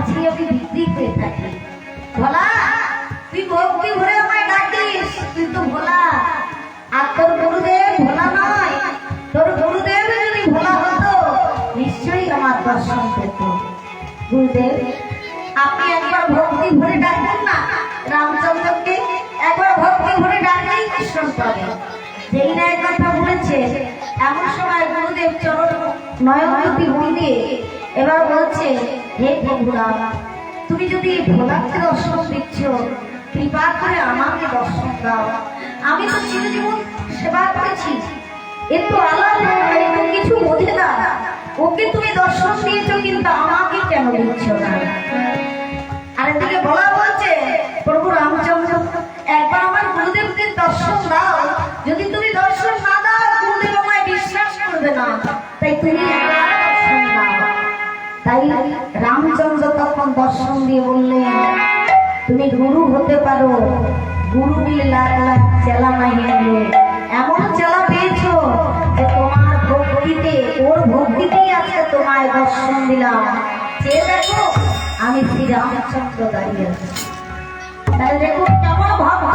কাছেই আমি বিক্রি হয়ে থাকি। ভোলা, তুই ভক্তি ভরে আমায় ডাকিস, কিন্তু ভোলা, আর তোর গুরুদেব ভোলা নয়। তোর গুরুদেব যদি ভোলা হতো, নিশ্চয়ই আমার দর্শন পেত। গুরুদেব, আপনি একবার ভক্তি ভরে ডাকবেন না? রামচন্দ্রকে একবার ভক্তি ভরে ডাকলেই দর্শন পাবে। যেই না এক কথা বলেছে, এমন সময় গুরুদেব চরণ নয়নজ্যোতি মন্দির এবার বলছে, হে প্রভুরা তুমি যদি ভোলাকে দর্শন দিচ্ছ, কৃপা করে আমাকে দর্শন দাও। আমি তো চিরজীবন সেবা করেছি। একটু আলাদা কিছু বোঝে না। ওকে তুমি দর্শন দিয়েছ, কিন্তু আমাকে কেন দিচ্ছ না? দর্শন দিয়ে বললেন তুমি গুরু হতে পারো। গুরু দিয়ে লাখ লাখ চেলা মাইয়ে এমন। চেলা পেয়েছ যে তোমার ভক্তিতে, ওর ভক্তিতেই আছে তোমায় দর্শন দিলাম। চেয়ে দেখো, আমি শ্রী রামচন্দ্র দাঁড়িয়ে আছি। তাহলে দেখো, কেমন ভক্ত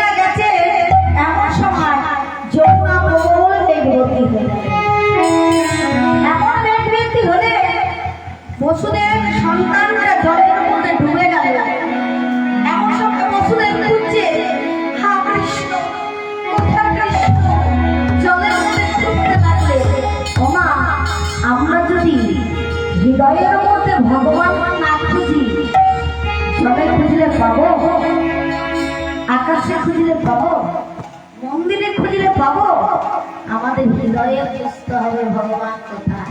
বসুদেব সন্তানরা জলের মধ্যে ডুবে গেল। এমন সময় বসুদেব খুঁজছে, হা কৃষ্ণ হৃদয়ের মধ্যে ভগবান না খুঁজি, জলে খুঁজলে পাবো? আকাশে খুঁজলে পাবো? মন্দিরে খুঁজলে পাবো? আমাদের হৃদয়ে বুঝতে হবে ভগবান কোথায়?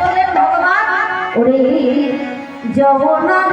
করলেন ভগবান? ওরে জগন্নাথ